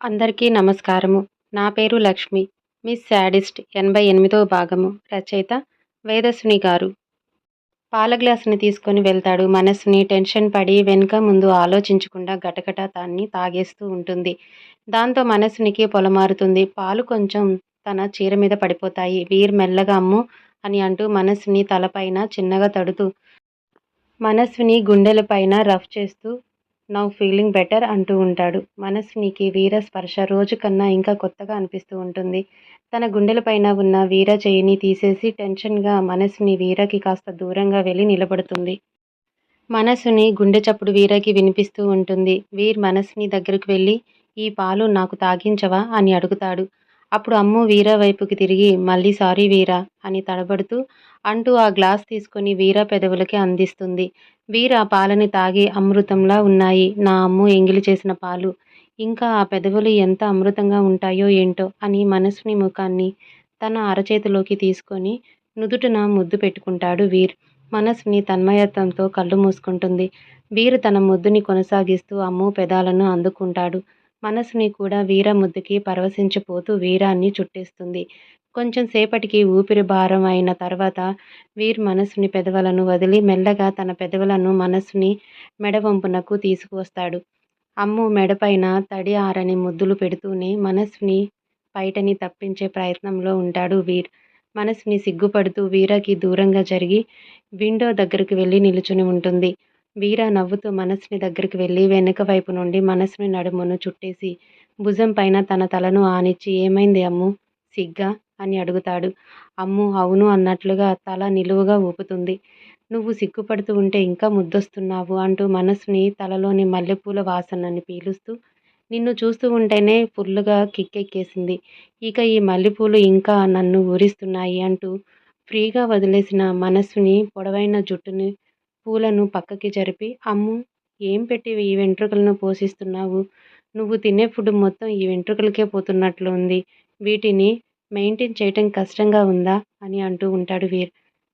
అందరికీ నమస్కారము. నా పేరు లక్ష్మి. మిస్ శాడిస్ట్ ఎనభై ఎనిమిదో భాగము. రచయిత వేదస్విని గారు. పాల గ్లాసుని తీసుకొని వెళ్తాడు. మనస్సుని టెన్షన్ పడి వెనుక ముందు ఆలోచించకుండా గటగట దాన్ని తాగేస్తూ ఉంటుంది. దాంతో మనస్సునికి పొలమారుతుంది. పాలు కొంచెం తన చీర మీద పడిపోతాయి. వీర్ మెల్లగా అమ్ము అని అంటూ మనస్సుని తలపైన చిన్నగా తడుతూ మనస్విని గుండెలపైన రఫ్ చేస్తూ నవ్ ఫీలింగ్ బెటర్ అంటూ ఉంటాడు. మనస్వినికి వీర స్పర్శ రోజు కన్నా ఇంకా కొత్తగా అనిపిస్తూ ఉంటుంది. తన గుండెలపైన ఉన్న వీర చేయిని తీసేసి టెన్షన్గా మనస్సుని వీరకి కాస్త దూరంగా వెళ్ళి నిలబడుతుంది. మనసుని గుండె చప్పుడు వీరకి వినిపిస్తూ ఉంటుంది. వీర్ మనస్సుని దగ్గరకు వెళ్ళి ఈ పాలు నాకు తాగించవా? అని అడుగుతాడు. అప్పుడు అమ్ము వీర వైపుకి తిరిగి మళ్ళీ సారీ వీరా అని తడబడుతూ అంటూ ఆ గ్లాస్ తీసుకొని వీర పెదవులకి అందిస్తుంది. వీర పాలని తాగి అమృతంలా ఉన్నాయి. నా అమ్ము ఎంగిలి చేసిన పాలు. ఇంకా ఆ పెదవులు ఎంత అమృతంగా ఉంటాయో ఏంటో అని మనసుని ముఖాన్ని తన అరచేతిలోకి తీసుకొని నుదుటిన ముద్దు పెట్టుకుంటాడు వీర్. మనసుని తన్మయత్వంతో కళ్ళు మూసుకుంటుంది. వీరు తన ముద్దుని కొనసాగిస్తూ అమ్ము పెదాలను అందుకుంటాడు. మనసుని కూడా వీర ముద్దుకి పరవశించిపోతూ వీరాన్ని చుట్టేస్తుంది. కొంచెం సేపటికి ఊపిరి భారం అయిన తర్వాత వీర్ మనసుని పెదవులను వదిలి మెల్లగా తన పెదవులను మనసుని మెడవంపునకు తీసుకువస్తాడు. అమ్ము మెడపైన తడి ఆరని ముద్దులు పెడుతూనే మనసుని బయటని తప్పించే ప్రయత్నంలో ఉంటాడు వీర్. మనసుని సిగ్గుపడుతూ వీరకి దూరంగా జరిగి విండో దగ్గరికి వెళ్ళి నిలుచుని ఉంటుంది. వీర నవ్వుతూ మనస్సుని దగ్గరికి వెళ్ళి వెనుక వైపు నుండి మనస్సుని నడుమును చుట్టేసి భుజం పైన తన తలను ఆనిచ్చి ఏమైంది అమ్ము? సిగ్గా? అని అడుగుతాడు. అమ్ము అవును అన్నట్లుగా తల నిలువుగా ఊపుతుంది. నువ్వు సిగ్గుపడుతూ ఉంటే ఇంకా ముద్దొస్తున్నావు అంటూ మనస్సుని తలలోని మల్లెపూల వాసనని పీలుస్తూ నిన్ను చూస్తూ ఉంటేనే ఫుల్లుగా కిక్కెక్కేసింది. ఇక ఈ మల్లెపూలు ఇంకా నన్ను ఊరిస్తున్నాయి అంటూ ఫ్రీగా వదిలేసిన మనస్సుని పొడవైన జుట్టుని పూలను పక్కకి జరిపి అమ్ము ఏం పెట్టి ఈ వెంట్రుకలను పోషిస్తున్నావు? నువ్వు తినే ఫుడ్ మొత్తం ఈ వెంట్రుకలకే పోతున్నట్లు ఉంది వీటిని మెయింటైన్ చేయటం కష్టంగా ఉందా? అని అంటూ ఉంటాడు వీర్.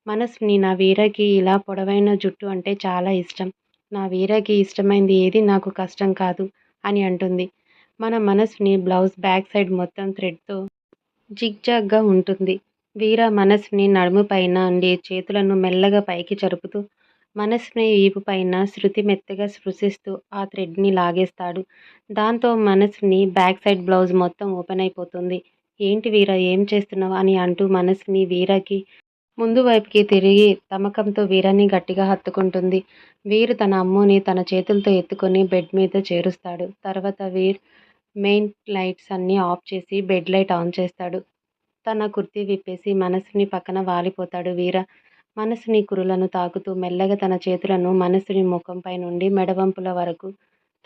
మనస్సుని నా వీరకి ఇలా పొడవైన జుట్టు అంటే చాలా ఇష్టం. నా వీరకి ఇష్టమైంది ఏది నాకు కష్టం కాదు అని అంటుంది. మన మనస్సుని బ్లౌజ్ బ్యాక్ సైడ్ మొత్తం థ్రెడ్తో జిగ్జాగ్గా ఉంటుంది. వీర మనస్సుని నడుము పైన ఉండి చేతులను మెల్లగా పైకి జరుపుతూ మనస్సుని వీపు పైన శృతి మెత్తగా స్పృశిస్తూ ఆ థ్రెడ్ని లాగేస్తాడు. దాంతో మనస్సుని బ్యాక్ సైడ్ బ్లౌజ్ మొత్తం ఓపెన్ అయిపోతుంది. ఏంటి వీర ఏం చేస్తున్నావు అని అంటూ మనస్సుని వీరకి ముందు వైపుకి తిరిగి తమకంతో వీరాన్ని గట్టిగా హత్తుకుంటుంది. వీరు తన అమ్ముని తన చేతులతో ఎత్తుకొని బెడ్ మీద చేరుస్తాడు. తర్వాత వీర్ మెయిన్ లైట్స్ అన్నీ ఆఫ్ చేసి బెడ్ లైట్ ఆన్ చేస్తాడు. తన కుర్తీ విప్పేసి మనసుని పక్కన వాలిపోతాడు వీర. మనసుని కురులను తాకుతూ మెల్లగా తన చేతులను మనసుని ముఖంపై నుండి మెడవంపుల వరకు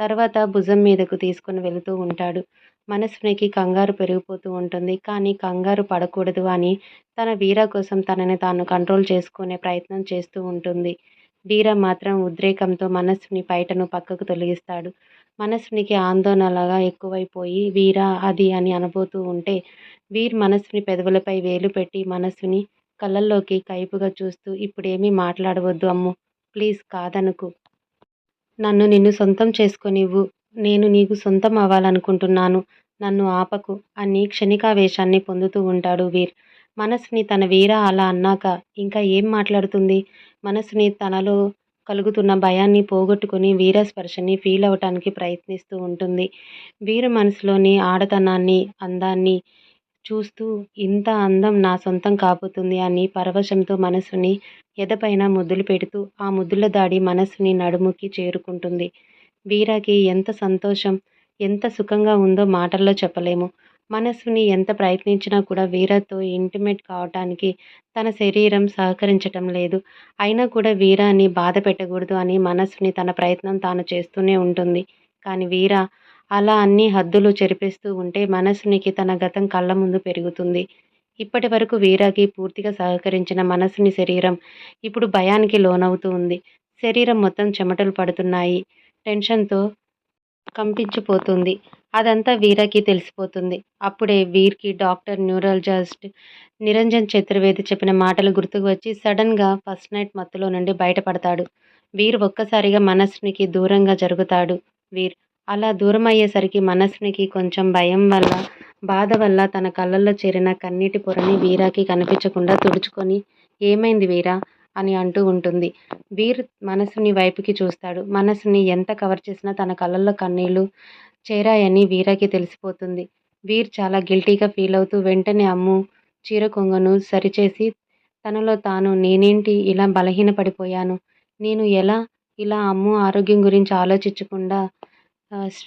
తర్వాత భుజం మీదకు తీసుకుని వెళుతూ ఉంటాడు. మనసునికి కంగారు పెరిగిపోతూ ఉంటుంది. కానీ కంగారు పడకూడదు అని తన వీర కోసం తనని తాను కంట్రోల్ చేసుకునే ప్రయత్నం చేస్తూ ఉంటుంది. వీర మాత్రం ఉద్రేకంతో మనస్సుని బయటను పక్కకు తొలగిస్తాడు. మనస్సునికి ఆందోళనగా ఎక్కువైపోయి వీర అది అని అనబోతూ ఉంటే వీర్ మనస్సుని పెదవులపై వేలు పెట్టి మనస్సుని కళ్ళల్లోకి కైపుగా చూస్తూ ఇప్పుడేమీ మాట్లాడవద్దు అమ్ము ప్లీజ్ కాదనుకు. నన్ను నిన్ను సొంతం చేసుకొనివ్వు. నేను నీకు సొంతం అవ్వాలనుకుంటున్నాను. నన్ను ఆపకు. అని క్షణికావేశాన్ని పొందుతూ ఉంటాడు వీర్. మనసుని తన వీర అలా అన్నాక ఇంకా ఏం మాట్లాడుతుంది? మనసుని తనలో కలుగుతున్న భయాన్ని పోగొట్టుకుని వీర స్పర్శని ఫీల్ అవటానికి ప్రయత్నిస్తూ ఉంటుంది. వీర మనసులోని ఆడతనాన్ని అందాన్ని చూస్తూ ఇంత అందం నా సొంతం కాబోతుంది అని పరవశంతో మనసుని ఎదపైన ముద్దులు పెడుతూ ఆ ముద్దుల దాడి మనసుని నడుముకి చేరుకుంటుంది. వీరాకి ఎంత సంతోషం ఎంత సుఖంగా ఉందో మాటల్లో చెప్పలేము. మనస్సుని ఎంత ప్రయత్నించినా కూడా వీరతో ఇంటిమేట్ కావటానికి తన శరీరం సహకరించటం లేదు. అయినా కూడా వీరాని బాధ పెట్టకూడదు అని మనస్సుని తన ప్రయత్నం తాను చేస్తూనే ఉంటుంది. కానీ వీర అలా అన్ని హద్దులు చెరిపేస్తూ ఉంటే మనసునికి తన గతం కళ్ళ ముందు పెరుగుతుంది. ఇప్పటి వరకు వీరాకి పూర్తిగా సహకరించిన మనసుని శరీరం ఇప్పుడు భయానికి లోనవుతూ ఉంది. శరీరం మొత్తం చెమటలు పడుతున్నాయి. టెన్షన్తో కంపించిపోతుంది. అదంతా వీరాకి తెలిసిపోతుంది. అప్పుడే వీర్కి డాక్టర్ న్యూరాలజిస్ట్ నిరంజన్ చతుర్వేది చెప్పిన మాటలు గుర్తుకు వచ్చి సడన్గా ఫస్ట్ నైట్ మత్తులో నుండి బయటపడతాడు. వీర్ ఒక్కసారిగా మనస్సునికి దూరంగా జరుగుతాడు. వీర్ అలా దూరం అయ్యేసరికి మనస్సునికి కొంచెం భయం వల్ల బాధ వల్ల తన కళ్ళల్లో చేరిన కన్నీటి పొరని వీరాకి కనిపించకుండా తుడుచుకొని ఏమైంది వీరా? అని అంటూ ఉంటుంది. వీర్ మనసుని వైపుకి చూస్తాడు. మనసుని ఎంత కవర్ చేసినా తన కళ్ళల్లో కన్నీళ్ళు చేరాయని వీరాకి తెలిసిపోతుంది. వీర్ చాలా గిల్టీగా ఫీల్ అవుతూ వెంటనే అమ్ము చీర కొంగను సరిచేసి తనలో తాను నేనేంటి ఇలా బలహీన పడిపోయాను నేను ఎలా ఇలా అమ్ము ఆరోగ్యం గురించి ఆలోచించకుండా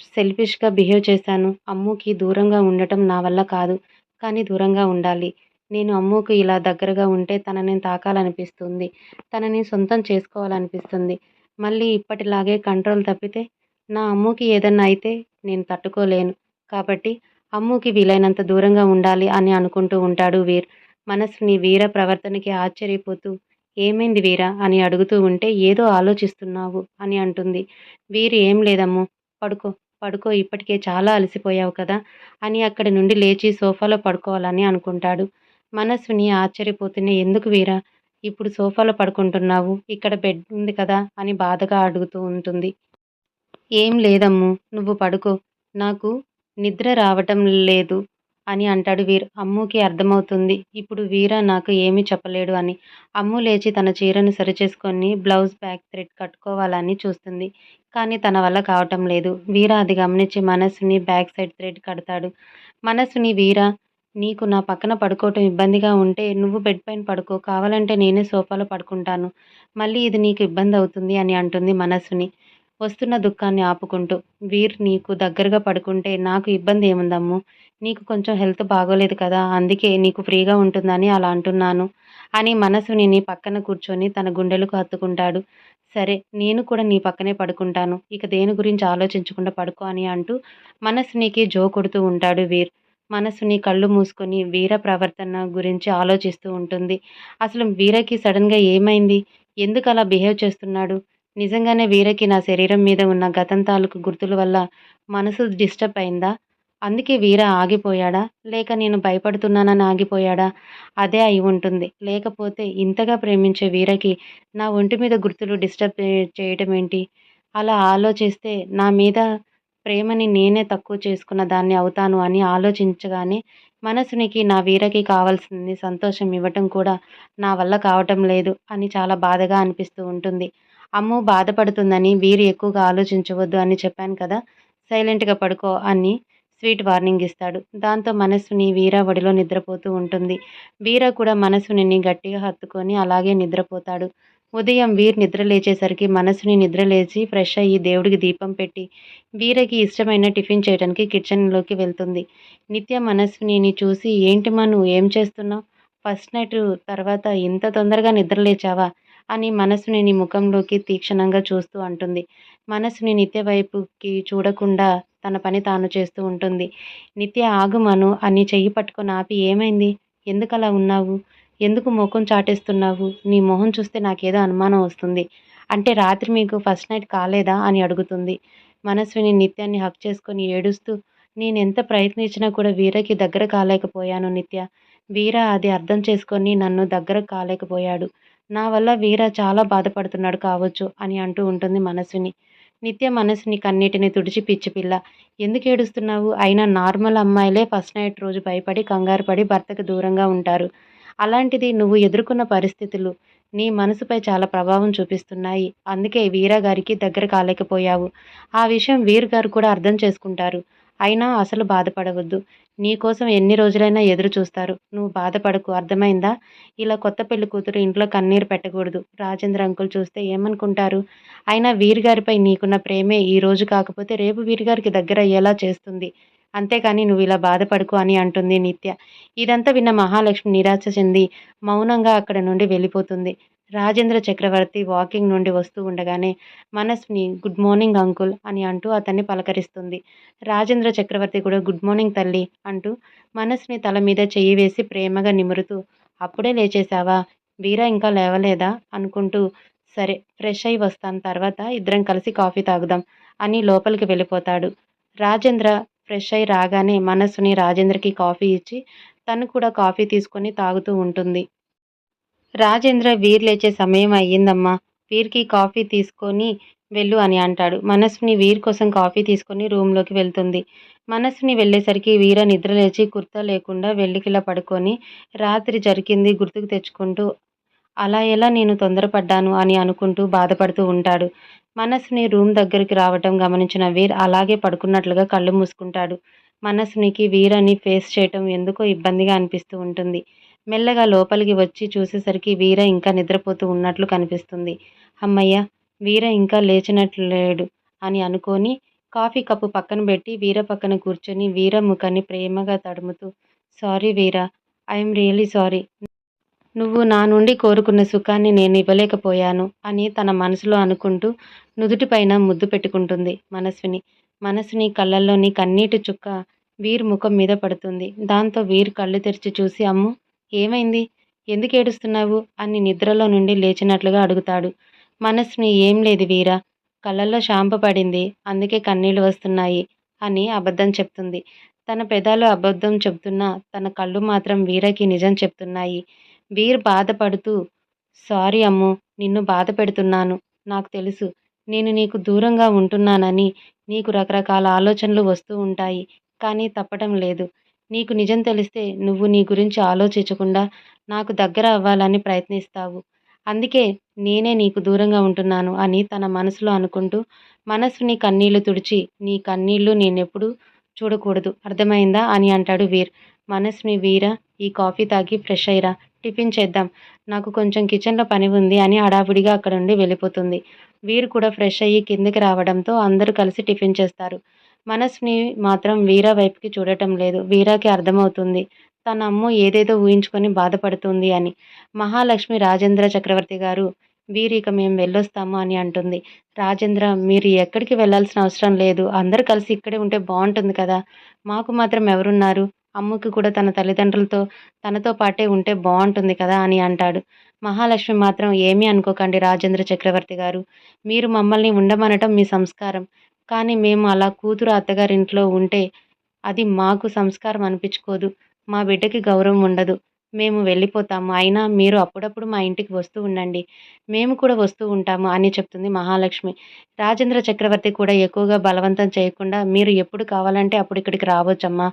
సెల్ఫిష్గా బిహేవ్ చేశాను. అమ్ముకి దూరంగా ఉండటం నా వల్ల కాదు. కానీ దూరంగా ఉండాలి. నేను అమ్ముకు ఇలా దగ్గరగా ఉంటే తనని తాకాలనిపిస్తుంది. తనని సొంతం చేసుకోవాలనిపిస్తుంది. మళ్ళీ ఇప్పటిలాగే కంట్రోల్ తప్పితే నా అమ్ముకి ఏదన్నా అయితే నేను తట్టుకోలేను. కాబట్టి అమ్ముకి వీలైనంత దూరంగా ఉండాలి అని అనుకుంటూ ఉంటాడు వీర్. మనసుని వీర ప్రవర్తనకి ఆశ్చర్యపోతూ ఏమైంది వీర? అని అడుగుతూ ఉంటే ఏదో ఆలోచిస్తున్నావు అని అంటుంది. వీరు ఏం లేదమ్ము. పడుకో పడుకో ఇప్పటికే చాలా అలసిపోయావు కదా. అని అక్కడి నుండి లేచి సోఫాలో పడుకోవాలని అనుకుంటాడు. మనస్సుని ఆశ్చర్యపోతూనే ఎందుకు వీరా? ఇప్పుడు సోఫాలో పడుకుంటున్నావు? ఇక్కడ బెడ్ ఉంది కదా? అని బాధగా అడుగుతూ ఉంటుంది. ఏం లేదమ్ము నువ్వు పడుకో. నాకు నిద్ర రావటం లేదు అని అంటాడు వీర్. అమ్ముకి అర్థమవుతుంది. ఇప్పుడు వీర నాకు ఏమీ చెప్పలేడు అని. అమ్ము లేచి తన చీరను సరిచేసుకొని బ్లౌజ్ బ్యాక్ థ్రెడ్ కట్టుకోవాలని చూస్తుంది. కానీ తన వల్ల కావటం లేదు. వీర అది గమనించి మనసుని బ్యాక్ సైడ్ థ్రెడ్ కడతాడు. మనసుని వీర నీకు నా పక్కన పడుకోవటం ఇబ్బందిగా ఉంటే నువ్వు బెడ్ పైన పడుకో. కావాలంటే నేనే సోఫాలో పడుకుంటాను. మళ్ళీ ఇది నీకు ఇబ్బంది అవుతుంది అని అంటుంది మనసుని. వస్తున్న దుఃఖాన్ని ఆపుకుంటూ వీర్ నీకు దగ్గరగా పడుకుంటే నాకు ఇబ్బంది ఏముందమ్ము? నీకు కొంచెం హెల్త్ బాగోలేదు కదా అందుకే నీకు ఫ్రీగా ఉంటుందని అలా అంటున్నాను. అని మనసుని నీ పక్కన కూర్చొని తన గుండెలకు హత్తుకుంటాడు. సరే నేను కూడా నీ పక్కనే పడుకుంటాను. ఇక దేని గురించి ఆలోచించకుండా పడుకో అని అంటూ మనసునికి జో కొడుతూ ఉంటాడు వీర్. మనసుని కళ్ళు మూసుకొని వీర ప్రవర్తన గురించి ఆలోచిస్తూ ఉంటుంది. అసలు వీరకి సడన్గా ఏమైంది? ఎందుకు అలా బిహేవ్ చేస్తున్నాడు? నిజంగానే వీరకి నా శరీరం మీద ఉన్న గతం తాలూకు గుర్తుల వల్ల మనసు డిస్టర్బ్ అయిందా? అందుకే వీర ఆగిపోయాడా? లేక నేను భయపడుతున్నానని ఆగిపోయాడా? అదే అయి ఉంటుంది. లేకపోతే ఇంతగా ప్రేమించే వీరకి నా ఒంటి మీద గుర్తులు డిస్టర్బ్ చేయటం ఏంటి అలా ఆలోచిస్తే నా మీద ప్రేమని నేనే తక్కువ చేసుకున్న దాన్ని అవుతాను అని ఆలోచించగానే మనసునికి నా వీరకి కావాల్సింది సంతోషం ఇవ్వటం కూడా నా వల్ల కావటం లేదు అని చాలా బాధగా అనిపిస్తూ ఉంటుంది. అమ్ము బాధపడుతుందని వీరు ఎక్కువగా ఆలోచించవద్దు అని చెప్పాను కదా? సైలెంట్గా పడుకో అని స్వీట్ వార్నింగ్ ఇస్తాడు. దాంతో మనస్సుని వీర ఒడిలో నిద్రపోతూ ఉంటుంది. వీర కూడా మనసుని గట్టిగా హత్తుకొని అలాగే నిద్రపోతాడు. ఉదయం వీర్ నిద్ర లేచేసరికి మనసుని నిద్ర లేచి ఫ్రెష్ అయ్యి దేవుడికి దీపం పెట్టి వీరకి ఇష్టమైన టిఫిన్ చేయడానికి కిచెన్లోకి వెళ్తుంది. నిత్య మనస్సుని చూసి ఏంటిమా నువ్వు ఏం చేస్తున్నావు? ఫస్ట్ నైట్ తర్వాత ఇంత తొందరగా నిద్ర లేచావా? అని మనసుని నీ ముఖంలోకి తీక్షణంగా చూస్తూ అంటుంది. మనసుని నిత్య వైపుకి చూడకుండా తన పని తాను చేస్తూ ఉంటుంది. నిత్య ఆగుమను అని చెయ్యి పట్టుకొని ఆపి ఏమైంది? ఎందుకు అలా ఉన్నావు? ఎందుకు ముఖం చాటేస్తున్నావు? నీ మొహం చూస్తే నాకేదో అనుమానం వస్తుంది. అంటే రాత్రి మీకు ఫస్ట్ నైట్ కాలేదా? అని అడుగుతుంది. మనస్విని నిత్యాన్ని హక్ చేసుకొని ఏడుస్తూ నేను ఎంత ప్రయత్నించినా కూడా వీరకి దగ్గర కాలేకపోయాను నిత్య. వీర అది అర్థం చేసుకొని నన్ను దగ్గర కాలేకపోయాడు. నా వల్ల వీర చాలా బాధపడుతున్నాడు కావచ్చు అని అంటూ ఉంటుంది మనసుని. నిత్య మనసుని కన్నీటిని తుడిచి పిచ్చి పిల్ల. ఎందుకు ఏడుస్తున్నావు? అయినా నార్మల్ అమ్మాయిలే ఫస్ట్ నైట్ రోజు భయపడి కంగారు పడి భర్తకు దూరంగా ఉంటారు. అలాంటిది నువ్వు ఎదుర్కొన్న పరిస్థితులు నీ మనసుపై చాలా ప్రభావం చూపిస్తున్నాయి. అందుకే వీర గారికి దగ్గర కాలేకపోయావు. ఆ విషయం వీర్ గారు కూడా అర్థం చేసుకుంటారు. అయినా అసలు బాధపడవద్దు. నీకోసం ఎన్ని రోజులైనా ఎదురు చూస్తారు. నువ్వు బాధపడకు. అర్థమైందా? ఇలా కొత్త పెళ్ళి కూతురు ఇంట్లో కన్నీరు పెట్టకూడదు. రాజేంద్ర అంకుల్ చూస్తే ఏమనుకుంటారు? అయినా వీరిగారిపై నీకున్న ప్రేమే ఈ రోజు కాకపోతే రేపు వీరిగారికి దగ్గర అయ్యేలా చేస్తుంది. అంతేకాని నువ్వు ఇలా బాధపడుకు అని అంటుంది నిత్య. ఇదంతా విన్న మహాలక్ష్మి నిరాశ చెంది మౌనంగా అక్కడ నుండి వెళ్ళిపోతుంది. రాజేంద్ర చక్రవర్తి వాకింగ్ నుండి వస్తూ ఉండగానే మనస్ని గుడ్ మార్నింగ్ అంకుల్ అని అంటూ అతన్ని పలకరిస్తుంది. రాజేంద్ర చక్రవర్తి కూడా గుడ్ మార్నింగ్ తల్లి అంటూ మనస్ని తల మీద చెయ్యి వేసి ప్రేమగా నిమురుతూ అప్పుడే లేచేశావా? వీరా ఇంకా లేవలేదా? అనుకుంటూ సరే ఫ్రెష్ అయి వస్తాను తర్వాత ఇద్దరం కలిసి కాఫీ తాగుదాం అని లోపలికి వెళ్ళిపోతాడు. రాజేంద్ర ఫ్రెష్ అయి రాగానే మనస్సుని రాజేంద్రకి కాఫీ ఇచ్చి తను కూడా కాఫీ తీసుకొని తాగుతూ ఉంటుంది. రాజేంద్ర వీర్ లేచే సమయం అయ్యిందమ్మా. వీర్కి కాఫీ తీసుకొని వెళ్ళు అని అంటాడు. మనస్విని వీర్ కోసం కాఫీ తీసుకొని రూమ్లోకి వెళ్తుంది. మనస్విని వెళ్ళేసరికి వీర నిద్రలేచి కుర్తా లేకుండా వెళ్ళికిలా పడుకొని రాత్రి జరిగింది గుర్తుకు తెచ్చుకుంటూ అలా ఎలా నేను తొందరపడ్డాను? అని అనుకుంటూ బాధపడుతూ ఉంటాడు. మనస్సుని రూమ్ దగ్గరికి రావటం గమనించిన వీర్ అలాగే పడుకున్నట్లుగా కళ్ళు మూసుకుంటాడు. మనస్సునికి వీరని ఫేస్ చేయటం ఎందుకో ఇబ్బందిగా అనిపిస్తూ ఉంటుంది. మెల్లగా లోపలికి వచ్చి చూసేసరికి వీర ఇంకా నిద్రపోతూ ఉన్నట్లు కనిపిస్తుంది. అమ్మయ్య వీర ఇంకా లేచినట్లు లేడు అని అనుకొని కాఫీ కప్పు పక్కన పెట్టి వీర పక్కన కూర్చొని వీర ముఖాన్ని ప్రేమగా తడుముతూ sorry Veera I'm really sorry. నువ్వు నా నుండి కోరుకున్న సుఖాన్ని నేను ఇవ్వలేకపోయాను అని తన మనసులో అనుకుంటూ నుదుటిపైన ముద్దు పెట్టుకుంటుంది మనస్విని. మనసుని కళ్ళల్లోని కన్నీటి చుక్క వీర్ ముఖం మీద పడుతుంది. దాంతో వీర్ కళ్ళు తెరిచి చూసి అమ్ము ఏమైంది? ఎందుకు ఏడుస్తున్నావు? అని నిద్రలో నుండి లేచినట్లుగా అడుగుతాడు. మనస్సుని ఏం లేదు వీరా. కళ్ళల్లో షాంప పడింది. అందుకే కన్నీళ్ళు వస్తున్నాయి అని అబద్ధం చెప్తుంది. తన పెదాలు అబద్ధం చెప్తున్నా తన కళ్ళు మాత్రం వీరకి నిజం చెప్తున్నాయి. వీర్ బాధపడుతూ సారీ అమ్ము నిన్ను బాధ పెడుతున్నాను. నాకు తెలుసు. నేను నీకు దూరంగా ఉంటున్నానని నీకు రకరకాల ఆలోచనలు వస్తూ ఉంటాయి. కానీ తప్పటం లేదు. నీకు నిజం తెలిస్తే నువ్వు నీ గురించి ఆలోచించకుండా నాకు దగ్గర అవ్వాలని ప్రయత్నిస్తావు. అందుకే నేనే నీకు దూరంగా ఉంటున్నాను అని తన మనసులో అనుకుంటూ మనసుని కన్నీళ్ళు తుడిచి నీ కన్నీళ్ళు నేనెప్పుడు చూడకూడదు. అర్థమైందా? అని అంటాడు వీర్. మనసుని వీర ఈ కాఫీ తాగి ఫ్రెష్ అయ్యిరా టిఫిన్ చేద్దాం. నాకు కొంచెం కిచెన్లో పని ఉంది అని హడావుడిగా అక్కడ నుండి వెళ్ళిపోతుంది. వీరు కూడా ఫ్రెష్ అయ్యి కిందకి రావడంతో అందరూ కలిసి టిఫిన్ చేస్తారు. మనస్ని మాత్రం వీర వైపుకి చూడటం లేదు. వీరాకి అర్థమవుతుంది. తన అమ్మ ఏదేదో ఊహించుకొని బాధపడుతుంది అని. మహాలక్ష్మి రాజేంద్ర చక్రవర్తి గారు వీరిక మేము వెళ్ళొస్తాము అని అంటుంది. రాజేంద్ర మీరు ఎక్కడికి వెళ్ళాల్సిన అవసరం లేదు. అందరు కలిసి ఇక్కడే ఉంటే బాగుంటుంది కదా. మాకు మాత్రం ఎవరున్నారు? అమ్మకి కూడా తన తల్లిదండ్రులతో తనతో పాటే ఉంటే బాగుంటుంది కదా అని అంటాడు. మహాలక్ష్మి మాత్రం ఏమీ అనుకోకండి రాజేంద్ర చక్రవర్తి గారు. మీరు మమ్మల్ని ఉండమనటం మీ సంస్కారం. కానీ మేము అలా కూతురు అత్తగారింట్లో ఉంటే అది మాకు సంస్కారం అనిపించుకోదు. మా బిడ్డకి గౌరవం ఉండదు. మేము వెళ్ళిపోతాము. అయినా మీరు అప్పుడప్పుడు మా ఇంటికి వస్తూ ఉండండి. మేము కూడా వస్తూ ఉంటాము అని చెప్తుంది మహాలక్ష్మి. రాజేంద్ర చక్రవర్తి కూడా ఎక్కువగా బలవంతం చేయకుండా మీరు ఎప్పుడు కావాలంటే అప్పుడు ఇక్కడికి రావచ్చమ్మా.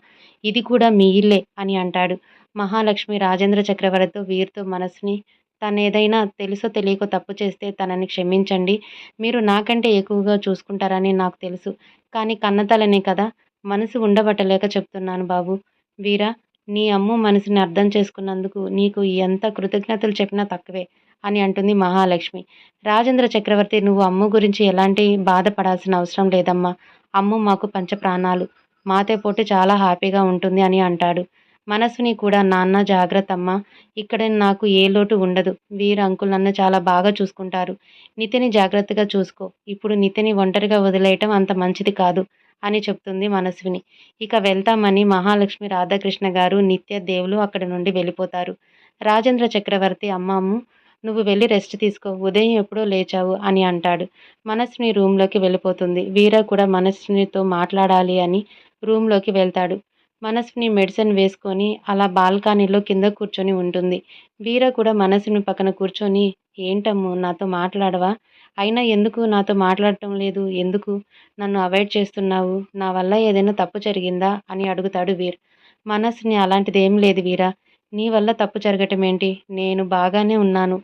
ఇది కూడా మీ ఇల్లే అని అంటాడు. మహాలక్ష్మి రాజేంద్ర చక్రవర్తితో వీరితో మనసుని తను ఏదైనా తెలుసో తెలియకో తప్పు చేస్తే తనని క్షమించండి. మీరు నాకంటే ఎక్కువగా చూసుకుంటారని నాకు తెలుసు. కానీ కన్నతలనే కదా. మనసు ఉండబట్టలేక చెప్తున్నాను బాబు. వీరా నీ అమ్మ మనసుని అర్థం చేసుకున్నందుకు నీకు ఎంత కృతజ్ఞతలు చెప్పినా తక్కువే అని అంటుంది మహాలక్ష్మి. రాజేంద్ర చక్రవర్తి నువ్వు అమ్మ గురించి ఎలాంటి బాధపడాల్సిన అవసరం లేదమ్మా. అమ్మ మాకు పంచ ప్రాణాలు మాతే పోటీ చాలా హ్యాపీగా ఉంటుంది అని అంటాడు. మనసుని కూడా నాన్న జాగ్రత్త అమ్మ. ఇక్కడ నాకు ఏ లోటు ఉండదు. వీరు అంకుల్ నన్ను చాలా బాగా చూసుకుంటారు. నితిని జాగ్రత్తగా చూసుకో. ఇప్పుడు నితిని ఒంటరిగా వదిలేయటం అంత మంచిది కాదు అని చెప్తుంది మనస్విని ఇక వెళ్తామని మహాలక్ష్మి రాధాకృష్ణ గారు నిత్య దేవులు అక్కడి నుండి వెళ్ళిపోతారు. రాజేంద్ర చక్రవర్తి అమ్మమ్మ నువ్వు వెళ్ళి రెస్ట్ తీసుకో. ఉదయం ఎప్పుడో లేచావు అని అంటాడు. మనస్విని రూమ్లోకి వెళ్ళిపోతుంది. వీర కూడా మనస్వినితో మాట్లాడాలి అని రూమ్లోకి వెళ్తాడు. మనసుని మెడిసిన్ వేసుకొని అలా బాల్కనీలో కింద కూర్చొని ఉంటుంది. వీర కూడా మనసుని పక్కన కూర్చొని ఏంటమ్ము నాతో మాట్లాడవా? అయినా ఎందుకు నాతో మాట్లాడటం లేదు? ఎందుకు? నన్ను అవాయిడ్ చేస్తున్నావు? నా వల్ల ఏదైనా తప్పు జరిగిందా? అని అడుగుతాడు వీర్. మనసుని అలాంటిది ఏం లేదు వీరా. నీ వల్ల తప్పు జరగటం ఏంటి? నేను బాగానే ఉన్నాను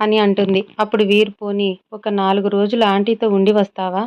అని అంటుంది. అప్పుడు వీర్ పోని ఒక నాలుగు రోజులు ఆంటీతో ఉండి వస్తావా?